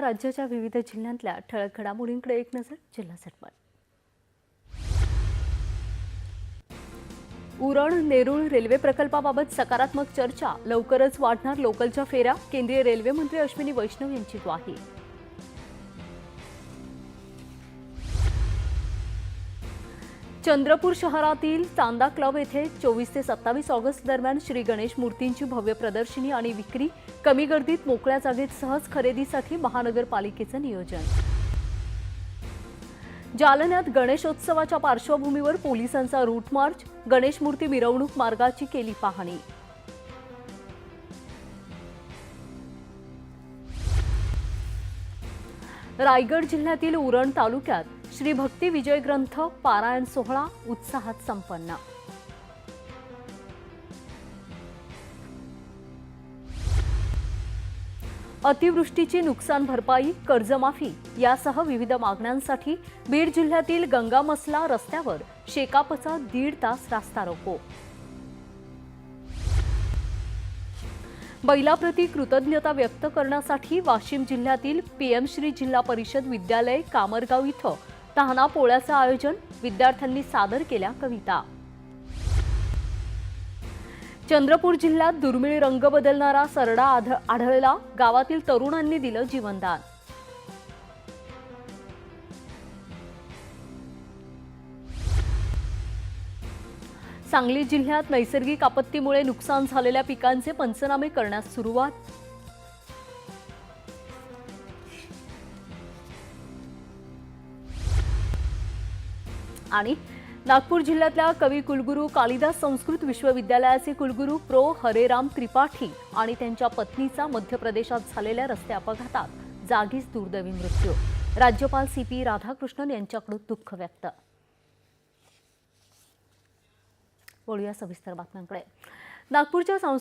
राज्याच्या विविध जिल्ह्यांतल्या ठळक घडामोडींकडे एक नजर जिल्हा झटपट उरण नेरूळ रेल्वे प्रकल्पाबाबत सकारात्मक चर्चा. लवकरच वाढणार लोकलच्या फेऱ्या. केंद्रीय रेल्वे मंत्री अश्विनी वैष्णव यांची ग्वाही. चंद्रपूर शहरातील चांदा क्लब येथे चोवीस ते सत्तावीस ऑगस्ट दरम्यान श्री गणेश मूर्तींची भव्य प्रदर्शनी आणि विक्री कमी गर्दीत मोकळ्या जागेत सहज खरेदीसाठी महानगरपालिकेचं नियोजन. जालन्यात गणेशोत्सवाच्या पार्श्वभूमीवर पोलिसांचा रूट मार्च गणेश मूर्ती मिरवणूक मार्गाची केली पाहणी. रायगड जिल्ह्यातील उरण तालुक्यात श्री भक्ती विजय ग्रंथ पारायण सोहळा उत्साहात संपन्न. अतिवृष्टीची नुकसान भरपाई कर्जमाफी यासह विविध मागण्यांसाठी बीड जिल्ह्यातील गंगामसला रस्त्यावर शेकापचा दीड तास रास्ता रोको. बैलाप्रती कृतज्ञता व्यक्त करण्यासाठी वाशिम जिल्ह्यातील पीएमश्री जिल्हा परिषद विद्यालय कामरगाव इथं तहाना पोळ्याचं आयोजन विद्यार्थ्यांनी सादर केल्या कविता. चंद्रपूर जिल्ह्यात दुर्मिळ रंग बदलणारा सरडा आढळला गावातील तरुणांनी दिलं जीवनदान. सांगली जिल्ह्यात नैसर्गिक आपत्तीमुळे नुकसान झालेल्या पिकांचे पंचनामे करण्यास सुरुवात. आणि नागपूर जिल्ह्यातल्या कवी कुलगुरू कालिदास संस्कृत विश्वविद्यालयाचे कुलगुरू प्रो हरेराम त्रिपाठी आणि त्यांच्या पत्नीचा मध्य प्रदेशात झालेल्या रस्ते अपघातात जागीच दुर्दैवी मृत्यू. राज्यपाल सी पी राधाकृष्णन यांच्याकडून दुःख व्यक्त. बोलूया सविस्तर बातम्यांकडे. नागपूरच्या